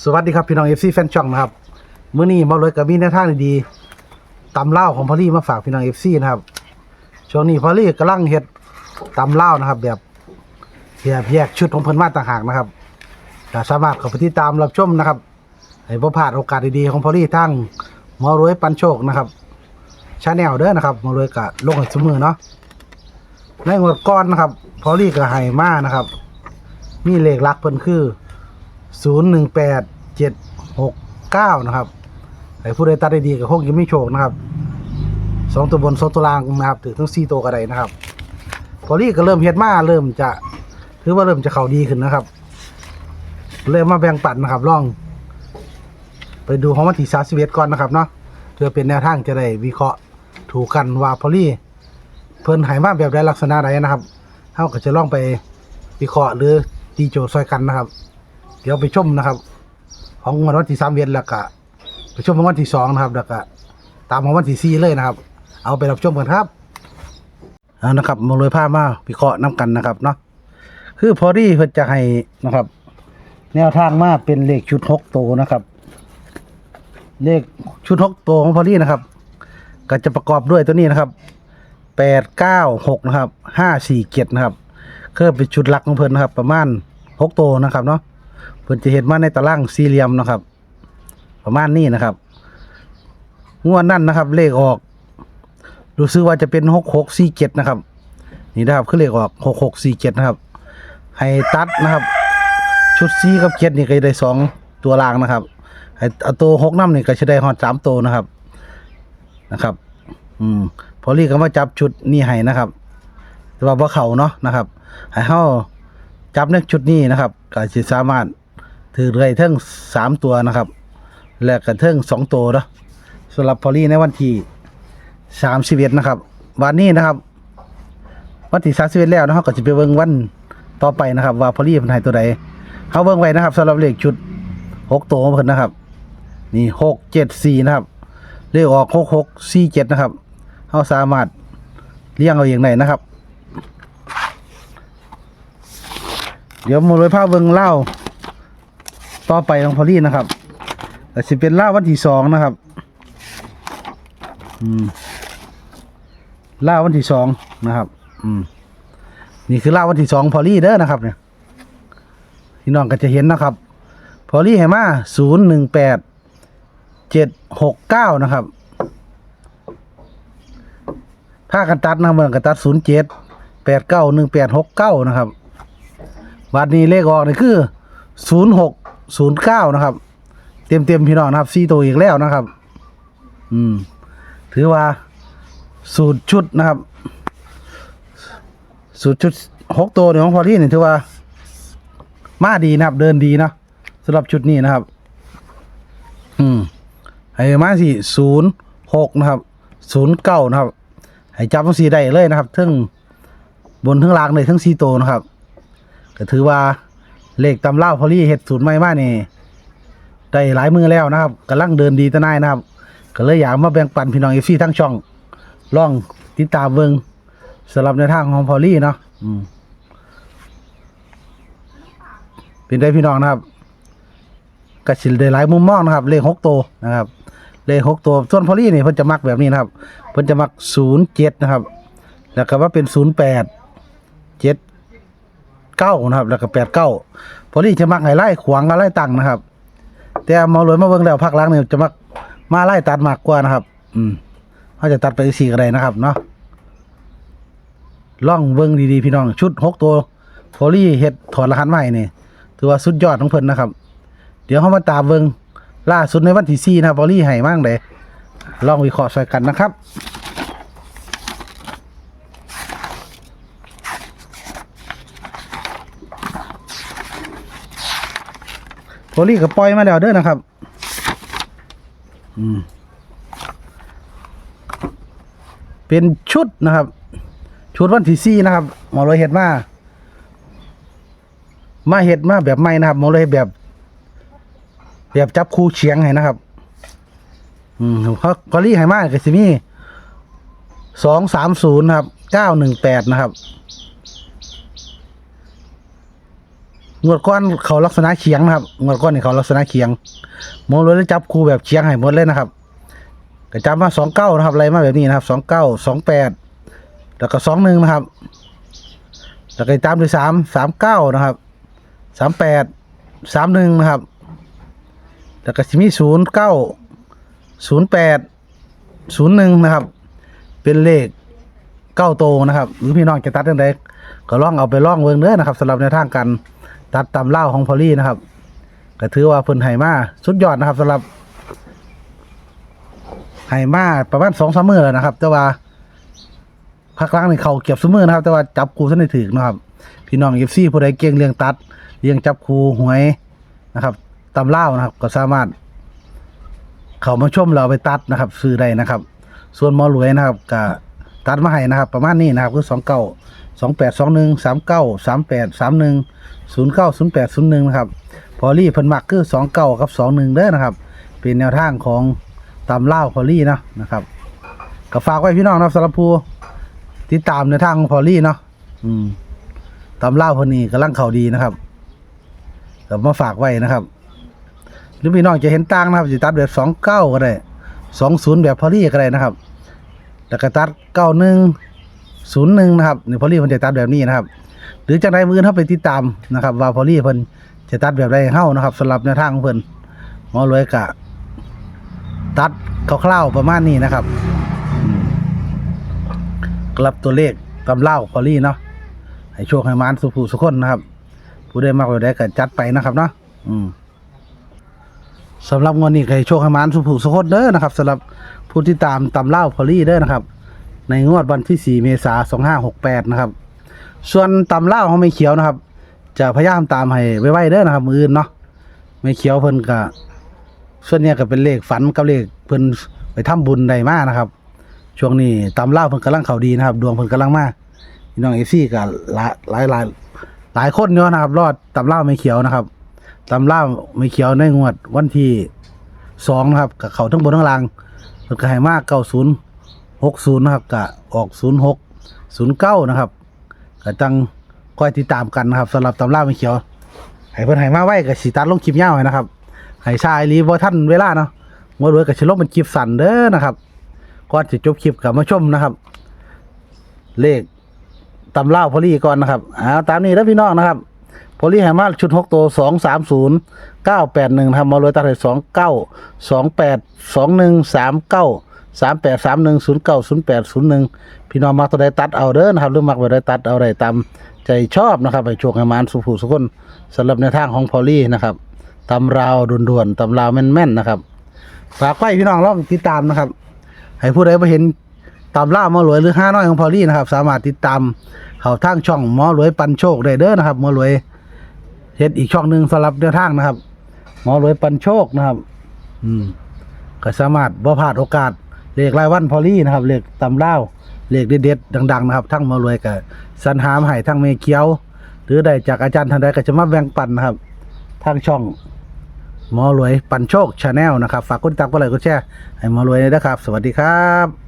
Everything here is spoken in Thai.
สวัสดีครับพี่น้องเอฟซีแฟนช่องนะครับเมื้อนี้มาเลยกับมีแนวทางดีๆตำเล่าของพอลี่มาฝากพี่น้องเอฟซีนะครับช่วงนี้พอลี่กำลังเฮ็ดตำเล่านะครับ แบบแบบแยกชุดของเพิ่นมาต่างหากนะครับก็สามารถเข้าไปติดตามรับชมนะครับให้บ่พลาดโอกาสดีๆของพอลี่ทั้งมอรวยปันโชคนะครับชาแนลเด้อนะครับมอรวยก็ลงให้เสมอเนาะในงวดก่อนนะครับ พอลี่ก็ให้มานะครับ มีเลขลักเพิ่นคือ ศูนย์หนึ่งแปดเจ็ดหกเก้านะครับไอ้ผู้ใดตัดได้ดีก็คงยังไม่โชคนะครับสองตัวบนสองตัวล่างนะครับถึงทั้งสี่ตัวก็ได้นะครับพอลี่ก็เริ่มเฮ็ดมาเริ่มจะถือว่าเริ่มจะเข้าดีขึ้นนะครับ เริ่มมาแบ่งปันนะครับล่อง ไปดูของวันที่สามสิบเอ็ดก่อนนะครับเนาะเพื่อเป็นแนวทางจะได้วิเคราะห์ถูกกันว่าพอลี่เพิ่นหายมาแบบใดลักษณะใดนะครับเฮาก็จะล่องไปวิเคราะห์หรือตีโจทย์ซอยกันนะครับ เดี๋ยวไปชมนะครับ ของวันที่สามเวียนแล้วก็ไปชมของวันที่สองนะครับแล้วก็ตามของวันที่สี่เลยนะครับ เอาไปรับชมกันครับเอานะครับมาเลยผ้ามาวิเคราะห์น้กันนะครับเนาะคือพอดีเพิ่นจะให้นะครับ แนวทางมาเป็นเลขชุดหกตัวนะครับ เลขชุดหกตัวของพอดีนะครับ ก็จะประกอบด้วยตัวนี้นะครับแปดเก้าหกนะครับห้าสี่เจ็ดนะครับคือเป็นชุดหลักของเพิ่นนะครับ ประมาณหกตัวนะครับเนาะ เพิ่นจะเห็นมาในตารางสี่เหลี่ยมนะครับ ประมาณนี้นะครับ งวดนั่นนะครับ เลขออกรู้สึกว่าจะเป็นหกหกสี่เจ็ดนะครับ นี่นะครับคือเลขออกหกหกสี่เจ็ดนะครับ ให้ตัดนะครับ ชุดสี่กับเจ็ดนี่ก็จะได้สองตัวรางนะครับให้เอาตัวหกน้ำนี่ก็จะได้ฮอดสามตัวนะครับนะครับ อืมพอรีก็มาจับชุดนี่ให้นะครับ แต่ว่าเขาเนาะนะครับให้เฮาจับในชุดนี้นะครับ ก็สิสามารถ ถือได้เทั้งสามตัวนะครับ และก็เทั้งสองตัวนะสำหรับพอลี่ในวันที่สามสิบเอ็ดนะครับ วันนี้นะครับ วันที่สามสิบเอ็ดแล้วนะครับก็จะไปเบิ่งวันต่อไปนะครับ ว่าพอลี่เป็นให้ตัวใดเขาเบิ่งไว้นะครับสำหรับเลขชุดหกตัวเพิ่นนะครับ นี่หกเจ็ดสี่นะครับเลขออกหกหกสี่เจ็ดนะครับเขาสามารถเลี้ยงเอาอย่างไหนนะครับ เดี๋ยวมาเลยภาพเบิงเล่า ต่อไปของพอลี่นะครับแต่สิเป็นล่าวันที่สองนะครับอืมล่าวันที่สองนะครับ อืมนี่คือล่าวันที่สองพอลี่เด้อนะครับ เนี่ยพี่น้องก็จะเห็นนะครับ พอลี่ให้มาศูนย์หนึ่งแปดเจ็ดหกเก้านะครับถ้ากันตัดนะเมืองกันตัดศูนย์เจ็ดแปดเก้าหนึ่งแปดหกเก้านะครับ วันนี้เลขออกนี่คือศูนย์หก ศูนย์เก้านะครับ เต็มเต็มๆพี่น้องนะครับสี่ตัวอีกแล้วนะครับ อืม ถือว่าสูตรชุดนะครับ สูตรชุดหกตัวเนี่ยของพอลี่นี่ถือว่า มาดีนะครับ เดินดีนะสำหรับชุดนี้นะครับ อืมให้มาสิศูนย์หกนะครับศูนย์เก้านะครับให้จับทั้งสี่ได้เลยนะครับทั้งบนทั้งล่างเลยทั้งสี่ตัวนะครับ ก็ถือว่า เลขตำเล่าพอลี่เฮ็ดสูตรใหม่มานี่ได้หลายมือแล้วนะครับกำลังเดินดีตะนายนะครับ ก็เลยอยากมาแบ่งปันพี่น้องเอฟซีทั้งช่องลองติดตามเบิงสำหรับในทางของพอลี่เนาะอืมเป็นได้พี่น้องนะครับก็สิได้หลายมุมมองนะครับ เลขหกตัวนะครับ เลขหกตัวส่วนพอลี่นี่เพิ่นจะมักแบบนี้นะครับ เพิ่นจะมักศูนย์เจ็ดนะครับ แล้วก็ว่าเป็นศูนย์แปดเจ็ด เก้านะครับ แล้วก็แปดเก้าพอลี่จะมักให้ไล่ขวางกับไล่ตังนะครับ แต่มาเลยมาเบิ่งแล้วพักล้างเนี่ยจะมักมาไล่ตัดมากกว่านะครับ อืมเขาจะตัดไปสี่ก็ไดนะครับเนาะล่องเบิ่งดีๆพี่น้องชุดหกตัวพอลี่เฮ็ดถอดรหัสใหม่นี่ถือว่าสุดยอดของเพิ่นนะครับ เดี๋ยวเขามาตามเบิ่งล่าสุดในวันที่สี่นะพอลี่ให้มั่งเลยลองวิเคราะห์ใส่กันนะครับ โพลี่ก็ปล่อยมาแล้วเด้อนะครับ อืม เป็นชุดนะครับ ชุดวันที่สี่นะครับ หมอเลยเห็ดมา มาเห็ดมาแบบใหม่นะครับ หมอเลยแบบ แบบจับคู่เฉียงให้นะครับ อืมเขาพอลี่ให้มาก็สิมี่สองสามศูนย์ครับเก้าหนึ่งแปดนะครับ งวดก้อนเขาลักษณะเคียงนะครับงวดก้อนนี่เขาลักษณะเคียงหมอเลยจับคู่แบบเคียงให้หมดเลยนะครับก็จับมาสองเก้านะครับอะไรมาแบบนี้นะครับสองเก้าสองแปดแล้วก็สองหนึ่งนะครับ แล้วก็ตามด้วยสามสามเก้านะครับสามแปดสามหนึ่งนะครับ แล้วก็สิมีศูนย์เก้าศูนย์แปดศูนย์หนึ่งนะครับ เป็นเลขเก้าโตวนะครับ หรือพี่น้องจะตัดยังไงก็ลองเอาไปลองเบิ่งเด้อนะครับสำหรับในวทางการ ตัดตำเล่าของพอลลี่นะครับก็ถือว่าเพิ่นไห่มาสุดยอดนะครับสำหรับไห่มาประมาณสองสามมือแล้วนะครับ แต่ว่าพักหลังนี่เขาเก็บสมือนะครับ แต่ว่าจับครูท่านได้ถึกนะครับ พี่น้องเอฟซีผู้ใดเก่งเรื่องตัดเรื่องจับครูหวยนะครับตำเล่านะครับ ก็สามารถ เขามาชมเราไปตัดนะครับ ซื้อได้นะครับ ส่วนมอรวยนะครับก็ตัดมาให้นะครับ ประมาณนี้นะครับคือสองเก้า สองแปดสองหนึ่งสามเก้าสามแปดสามหนึ่งศูนย์เก้าศูนย์แปดศูนย์หนึ่งนะครับ พอลี่เพิ่นมักคือสองเก้ากับสองหนึ่งเด้อนะครับ เป็นแนวทางของตำเล่าพอลี่นะนะครับก็ฝากไว้พี่น้องนะครับสำหรับผู้ติดตามในวทางของพอลี่เนาะอืมตำเล่าวคนนี้กำลังเข่าดีนะครับก็มาฝากไว้นะครับหรือพี่น้องจะเห็นต่างนะครับจะตัดแบบสองเก้าก็ได้สองศูนย์แบบพอลี่ก็ได้นะครับแล้วก็ตัดเก้าหนึ่ง ศูนย์หนึ่งนะครับนี่พอลี่มันจะตัดแบบนี้นะครับ หรือจากใดมือเข้าไปติดตามนะครับว่าพอลี่เพิ่นจะตัดแบบใดให้านะครับสำหรับแนวทางของเพิ่นหมอรวยกะ ตัดคร่าวๆประมาณนี้นะครับกลับตัวเลขตำเล่าพอลี่เนาะให้โชคให้มานสุผู้สุขคนนะครับ ผู้ได้มากกว่าได้ก็จัดไปนะครับเนาะอืมสำหรับงวดนี้ให้โชคให้มานสุภูสุขคนเด้อนะครับสำหรับผู้ที่ตามตำเล่าพอลี่เด้อนะครับ ในงวดวันที่ 4 เมษายน2568 นะครับ ส่วนตำเล่าของไม่เขียวนะครับ จะพยายามตามให้ไวๆเด้อนะครับ มืออื่นเนาะไม่เขียวเพิ่นก็ส่วนเนี้ยก็เป็นเลขฝันกับเลขเพิ่นไปทำบุญใดมากนะครับ ช่วงนี้ตำเล่าเพิ่นกำลังเข้าดีนะครับ ดวงเพิ่นกำลังมาพี่น้องเอฟซีก็หลายหลายหลายหลายคนเนาะนะครับ รอดตำเล่าไม่เขียวนะครับตำล่าไม่เขียวในงวดวันที่สองนะครับกับเขาทั้งบนทั้งล่างเพิ่นก็ให้มากเก้าศูนย์ หกศูนย์นะครับกะออกศูนย์หกศูนย์เก้านะครับก็จังคอยติดตามกันนะครับสำหรับตำล่าไม่เขียวให้เพิ่นให้มาไว้กับสีตัดลงคลิปยาวให้นะครับให้ชายรีบ่ท่านเวลาเนาะมื่อรวยกับชิลงเป็นคลิปสั้นเด้อนะครับก่อนจะจบคลิปกับมาชมนะครับ เลขตำเล่าพอลี่ก่อนนะครับเอาตามนี้แล้วพี่น้องนะครับโพลีแฮมาชุดหกตัวสองสามศูนย์เก้าแปดหนึ่งทำมาเลยตัดให้สองเก้าสองแปดสองหนึ่งสามเก้า สามแปดสามหนึ่งศูนย์เก้าศูนย์แปดศูนย์หนึ่งพี่น้องมักตัวใดตัดเอาเด้อนะครับหรือมักตัวใดตัดเอาใดตามใจชอบนะครับไปโชคให้มานสุภูสุคนสำหรับในทางของพอลลี่นะครับตำราวด่วนๆตำราวแม่นๆนะครับฝากไว้พี่น้องลองติดตามนะครับ ให้ผู้ใดไปเห็นตามล่าหมอรวยหรือห้าน้อยของพอลลี่นะครับ สามารถติดตามเขาทางช่องหมอรวยปันโชคได้เด้อนะครับหมอรวยเฮ็ดอีกช่องหนึ่งสำหรับแนทางนะครับหมอรวยปันโชคนะครับ อืมก็สามารถบ่พลาดโอกาส เลขรายวันพอลี่นะครับเลขตำเล่าเลขเด็ดๆดัง ๆ นะครับ ทั้งมอรวยกับสันหามไห่ทั้งเมเกียว หรือได้จากอาจารย์ท่านใดก็จะมาแบ่งปันนะครับทางช่องหมอรวยปันโชคชาแนลนะครับ ฝากกดติดตามกดไลค์กดแชร์ให้หมอรวยด้วยนะครับ สวัสดีครับ